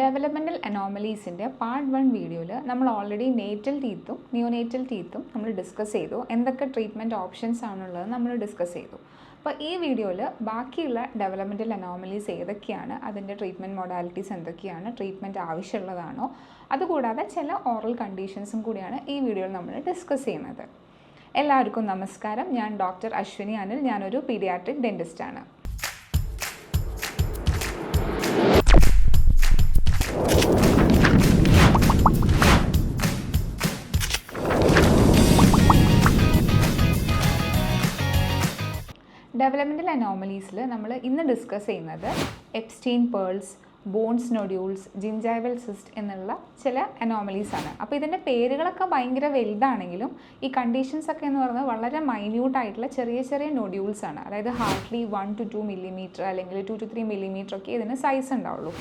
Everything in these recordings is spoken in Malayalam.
ഡെവലപ്മെന്റൽ അനോമലീസിന്റെ പാർട്ട് വൺ വീഡിയോയിൽ നമ്മൾ ഓൾറെഡി നേറ്റൽ ടീത്തും നിയോനേറ്റൽ ടീത്തും നമ്മൾ ഡിസ്കസ് ചെയ്തു. എന്തൊക്കെ ട്രീറ്റ്മെന്റ് ഓപ്ഷൻസ് ആണുള്ളത് നമ്മൾ ഡിസ്കസ് ചെയ്തു. അപ്പോൾ ഈ വീഡിയോയിൽ ബാക്കിയുള്ള ഡെവലപ്മെന്റൽ അനോമലീസ് ഏതൊക്കെയാണ് അതിന്റെ ട്രീറ്റ്മെന്റ് മൊഡാലിറ്റീസ് എന്തൊക്കെയാണ് ട്രീറ്റ്മെന്റ് ആവശ്യമുള്ളതാണോ അതുകൂടാതെ ചില ഓറൽ കണ്ടീഷൻസും കൂടിയാണ് ഈ വീഡിയോയിൽ നമ്മൾ ഡിസ്കസ് ചെയ്യുന്നത്. എല്ലാവർക്കും നമസ്കാരം. ഞാൻ ഡോക്ടർ അശ്വിനി അനിൽ. ഞാനൊരു പീഡിയാട്രിക് ഡെന്റിസ്റ്റാണ് ഡെവലപ്മെന്റൽ അനോമലീസിൽ നമ്മൾ ഇന്ന് ഡിസ്കസ് ചെയ്യുന്നത് Epstein pearls Bohn's nodules gingival cyst എന്നുള്ള ചില അനോമലീസ് ആണ്. അപ്പോൾ ഇതിന്റെ പേരുകളൊക്കെ ഭയങ്കര വലുതാണെങ്കിലും ഈ കണ്ടീഷൻസ് ഒക്കെ എന്ന് പറഞ്ഞാൽ വളരെ മൈന്യൂട്ട് ആയിട്ടുള്ള ചെറിയ ചെറിയ നൊഡ്യൂൾസ് ആണ്. അതായത് hardly one two two millimetre അല്ലെങ്കിൽ ടു ടു ത്രീ മില്ലിമീറ്റർ ഒക്കെ ഇതിന് സൈസ് ഉണ്ടാവുള്ളൂ.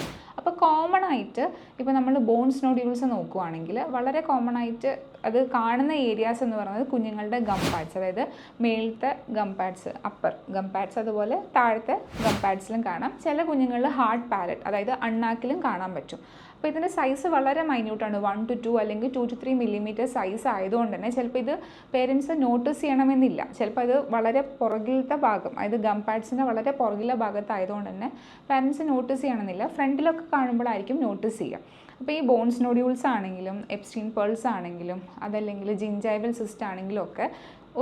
അപ്പോൾ കോമൺ ആയിട്ട് ഇപ്പോൾ നമ്മൾ ബോൺസ് നോഡ്യൂൾസ് നോക്കുവാണെങ്കിൽ വളരെ കോമൺ ആയിട്ട് അത് കാണുന്ന ഏരിയാസ് എന്ന് പറയുന്നത് കുഞ്ഞുങ്ങളുടെ ഗം പാഡ്സ് അതായത് മേളത്തെ gum pads upper gum pads അതുപോലെ താഴത്തെ ഗം പാഡ്സിലും കാണാം. ചില കുഞ്ഞുങ്ങളിൽ ഹാർഡ് പാലറ്റ് അതായത് അണ്ണാക്കിലും കാണാൻ പറ്റും. അപ്പോൾ ഇതിന്റെ സൈസ് വളരെ മൈന്യൂട്ടാണ് വൺ ടു ടു അല്ലെങ്കിൽ two two three millimetre size ആയതുകൊണ്ട് തന്നെ ചിലപ്പോൾ ഇത് പേരൻസ് നോട്ടീസ് ചെയ്യണമെന്നില്ല. ചിലപ്പോൾ അത് വളരെ പുറകിലത്തെ ഭാഗം അതായത് ഗം പാഡ്സിന്റെ വളരെ പുറകിലെ ഭാഗത്തായതുകൊണ്ട് തന്നെ പാരൻസ് നോട്ടീസ് ചെയ്യണമെന്നില്ല. ഫ്രണ്ടിലൊക്കെ കാണുമ്പോഴായിരിക്കും നോട്ടീസ് ചെയ്യുക. അപ്പോൾ ഈ ബോൺസ് നോഡ്യൂൾസ് ആണെങ്കിലും എപ്സ്റ്റീൻ പേൾസ് ആണെങ്കിലും അതല്ലെങ്കിൽ ജിഞ്ചൈവൽ സിസ്റ്റ് ആണെങ്കിലും ഒക്കെ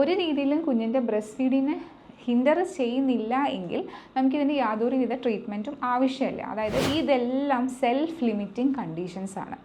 ഒരു രീതിയിലും കുഞ്ഞിന്റെ ബ്രസ്റ്റ് ഫീഡിനെ ഹിൻഡർ ചെയ്യുന്നില്ല എങ്കിൽ നമുക്കിതിന് യാതൊരുവിധ ട്രീറ്റ്മെന്റും ആവശ്യമില്ല. അതായത് ഇതെല്ലാം സെൽഫ് ലിമിറ്റിംഗ് കണ്ടീഷൻസ് ആണ്.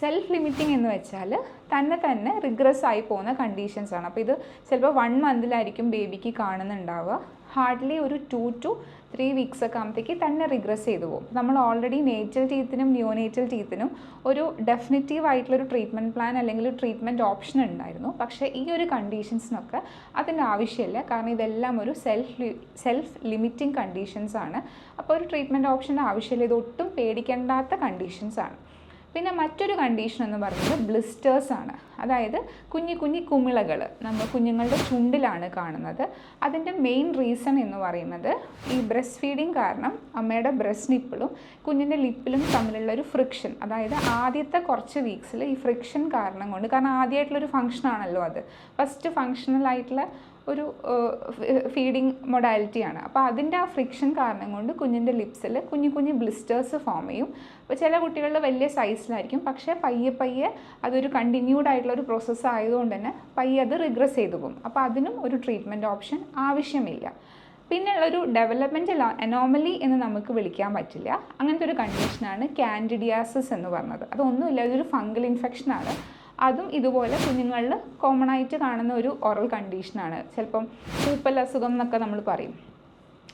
സെൽഫ് ലിമിറ്റിംഗ് എന്ന് വെച്ചാൽ തന്നെ തന്നെ റിഗ്രസ് ആയി പോകുന്ന കണ്ടീഷൻസ് ആണ്. അപ്പോൾ ഇത് ചിലപ്പോൾ വൺ മന്തിലായിരിക്കും ബേബിക്ക് കാണുന്നുണ്ടാവുക. ഹാർഡ്ലി ഒരു ടു ടു ത്രീ വീക്സ് ഒക്കെ ആകുമ്പോഴത്തേക്ക് തന്നെ റിഗ്രസ് ചെയ്തു പോകും. നമ്മൾ ഓൾറെഡി നേറ്റൽ ടീത്തിനും നിയോനേറ്റൽ ടീത്തിനും ഒരു ഡെഫിനറ്റീവ് ആയിട്ടുള്ളൊരു ട്രീറ്റ്മെന്റ് പ്ലാൻ അല്ലെങ്കിൽ ട്രീറ്റ്മെന്റ് ഓപ്ഷൻ ഉണ്ടായിരുന്നു. പക്ഷേ ഈ ഒരു കണ്ടീഷൻസിനൊക്കെ അതിന്റെ ആവശ്യമില്ല. കാരണം ഇതെല്ലാം ഒരു സെൽഫ് സെൽഫ് ലിമിറ്റിംഗ് കണ്ടീഷൻസ് ആണ്. അപ്പോൾ ഒരു ട്രീറ്റ്മെന്റ് ഓപ്ഷന്റെ ആവശ്യമില്ല. ഇത് ഒട്ടും പേടിക്കേണ്ടാത്ത കണ്ടീഷൻസ് ആണ്. പിന്നെ മറ്റൊരു കണ്ടീഷൻ എന്ന് പറയുന്നത് ബ്ലിസ്റ്റേഴ്സ് ആണ്. അതായത് കുഞ്ഞി കുഞ്ഞി കുമിളകൾ നമ്മൾ കുഞ്ഞുങ്ങളുടെ ചുണ്ടിലാണ് കാണുന്നത്. അതിന്റെ മെയിൻ റീസൺ എന്ന് പറയുന്നത് ഈ ബ്രസ്റ്റ് ഫീഡിങ് കാരണം അമ്മയുടെ ബ്രസ്റ്റ് നിപ്പിളും കുഞ്ഞിന്റെ ലിപ്പിലും തമ്മിലുള്ള ഒരു ഫ്രിക്ഷൻ അതായത് ആദ്യത്തെ കുറച്ച് വീക്സിൽ ഈ ഫ്രിക്ഷൻ കാരണം കൊണ്ട് കാരണം ആദ്യമായിട്ടുള്ളൊരു ഫങ്ഷൻ ആണല്ലോ അത്. ഫസ്റ്റ് ഫങ്ഷണൽ ആയിട്ടുള്ള ഒരു ഫീഡിങ് മൊഡാലിറ്റിയാണ്. അപ്പോൾ അതിന്റെ ആ ഫ്രിക്ഷൻ കാരണം കൊണ്ട് കുഞ്ഞിന്റെ ലിപ്സിൽ കുഞ്ഞു കുഞ്ഞു ബ്ലിസ്റ്റേഴ്സ് ഫോം ചെയ്യും. അപ്പോൾ ചില കുട്ടികളിൽ വലിയ സൈസിലായിരിക്കും. പക്ഷേ പയ്യെ പയ്യെ അതൊരു കണ്ടിന്യൂഡ് ആയിട്ടുള്ള ഒരു പ്രോസസ്സ് ആയതുകൊണ്ട് തന്നെ പയ്യെ അത് റിഗ്രസ് ചെയ്തു പോകും. അപ്പോൾ അതിനും ഒരു ട്രീറ്റ്മെന്റ് ഓപ്ഷൻ ആവശ്യമില്ല. പിന്നെയുള്ളൊരു ഡെവലപ്മെന്റൽ അനോമലി എന്ന് നമുക്ക് വിളിക്കാൻ പറ്റില്ല. അങ്ങനത്തെ ഒരു കണ്ടീഷനാണ് കാൻഡിഡിയാസിസ് എന്ന് പറഞ്ഞത്. അതൊന്നുമില്ല ഇതൊരു ഫംഗൽ ഇൻഫെക്ഷനാണ്. അതും ഇതുപോലെ കുഞ്ഞുങ്ങളിൽ കോമൺ ആയിട്ട് കാണുന്ന ഒരു ഓറൽ കണ്ടീഷനാണ് ചിലപ്പം പൂപ്പൽ അസുഖം എന്നൊക്കെ നമ്മൾ പറയും.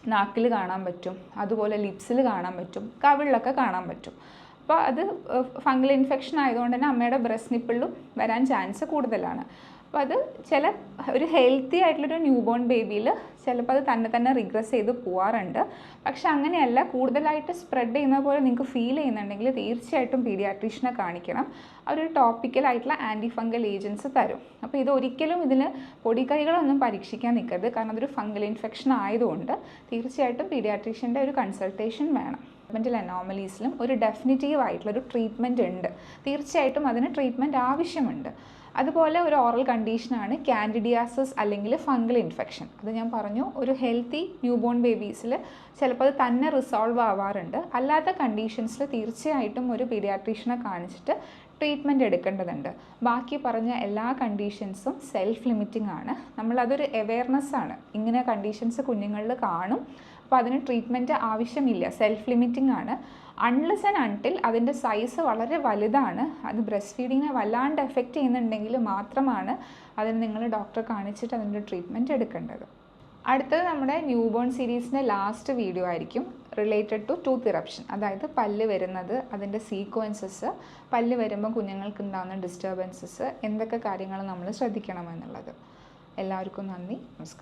നാക്കിൽ കാണാൻ പറ്റും. അതുപോലെ ലിപ്സിൽ കാണാൻ പറ്റും. കവിളിലൊക്കെ കാണാൻ പറ്റും. അപ്പോൾ അത് ഫംഗൽ ഇൻഫെക്ഷൻ ആയതുകൊണ്ട് തന്നെ അമ്മയുടെ ബ്രസ്റ്റ് നിപ്പിളിലും വരാൻ ചാൻസ് കൂടുതലാണ്. അപ്പോൾ അത് ചില ഒരു ഹെൽത്തി ആയിട്ടുള്ളൊരു ന്യൂ ബോൺ ബേബിയിൽ ചിലപ്പോൾ അത് തന്നെ തന്നെ റിഗ്രസ് ചെയ്ത് പോവാറുണ്ട്. പക്ഷെ അങ്ങനെയല്ല കൂടുതലായിട്ട് സ്പ്രെഡ് ചെയ്യുന്ന പോലെ നിങ്ങൾക്ക് ഫീൽ ചെയ്യുന്നുണ്ടെങ്കിൽ തീർച്ചയായിട്ടും പീഡിയാട്രീഷനെ കാണിക്കണം. അവർ ടോപ്പിക്കലായിട്ടുള്ള ആന്റി ഫംഗൽ ഏജൻസ് തരും. അപ്പോൾ ഇത് ഒരിക്കലും ഇതിന് പൊടിക്കൈകളൊന്നും പരീക്ഷിക്കാൻ നിൽക്കരുത്. കാരണം അതൊരു ഫംഗൽ ഇൻഫെക്ഷൻ ആയതുകൊണ്ട് തീർച്ചയായിട്ടും പീഡിയാട്രീഷ്യന്റെ ഒരു കൺസൾട്ടേഷൻ വേണം. മെന്റൽ അനോമലീസിലും ഒരു ഡെഫിനിറ്റീവ് ആയിട്ടുള്ളൊരു ട്രീറ്റ്മെന്റ് ഉണ്ട് തീർച്ചയായിട്ടും അതിന് ട്രീറ്റ്മെന്റ് ആവശ്യമുണ്ട്. അതുപോലെ ഒരു ഓറൽ കണ്ടീഷനാണ് കാൻഡിഡിയാസിസ് അല്ലെങ്കിൽ ഫംഗൽ ഇൻഫെക്ഷൻ അത് ഞാൻ പറഞ്ഞു ഒരു ഹെൽത്തി ന്യൂബോൺ ബേബീസിൽ ചിലപ്പോൾ അത് തന്നെ റിസോൾവ് ആവാറുണ്ട്. അല്ലാത്ത കണ്ടീഷൻസിൽ തീർച്ചയായിട്ടും ഒരു പീഡിയാട്രീഷ്യനെ കാണിച്ചിട്ട് ട്രീറ്റ്മെന്റ് എടുക്കേണ്ടതുണ്ട്. ബാക്കി പറഞ്ഞ എല്ലാ കണ്ടീഷൻസും സെൽഫ് ലിമിറ്റിംഗ് ആണ്. നമ്മളതൊരു അവെയർനെസ് ആണ്. ഇങ്ങനെ കണ്ടീഷൻസ് കുഞ്ഞുങ്ങളിൽ കാണും. അപ്പോൾ അതിന് ട്രീറ്റ്മെന്റ് ആവശ്യമില്ല. സെൽഫ് ലിമിറ്റിംഗ് ആണ്. അൺലെസ് ആൻഡ് അൺടിൽ അതിന്റെ സൈസ് വളരെ വലുതാണ്. അത് ബ്രസ്റ്റ് ഫീഡിങ്ങിനെ വല്ലാണ്ട് എഫക്റ്റ് ചെയ്യുന്നുണ്ടെങ്കിൽ മാത്രമാണ് അതിന് നിങ്ങൾ ഡോക്ടറെ കാണിച്ചിട്ട് അതിന്റെ ട്രീറ്റ്മെന്റ് എടുക്കേണ്ടത്. അടുത്തത് നമ്മുടെ ന്യൂ ബോൺ സീരീസിന്റെ ലാസ്റ്റ് വീഡിയോ ആയിരിക്കും. റിലേറ്റഡ് ടു ടൂത്ത് ഇറപ്ഷൻ അതായത് പല്ല് വരുന്നത് അതിന്റെ സീക്വൻസസ് പല്ല് വരുമ്പോൾ കുഞ്ഞുങ്ങൾക്ക് ഉണ്ടാകുന്ന ഡിസ്റ്റർബൻസസ് എന്തൊക്കെ കാര്യങ്ങൾ നമ്മൾ ശ്രദ്ധിക്കണമെന്നുള്ളത് എല്ലാവർക്കും നന്ദി. നമസ്കാരം.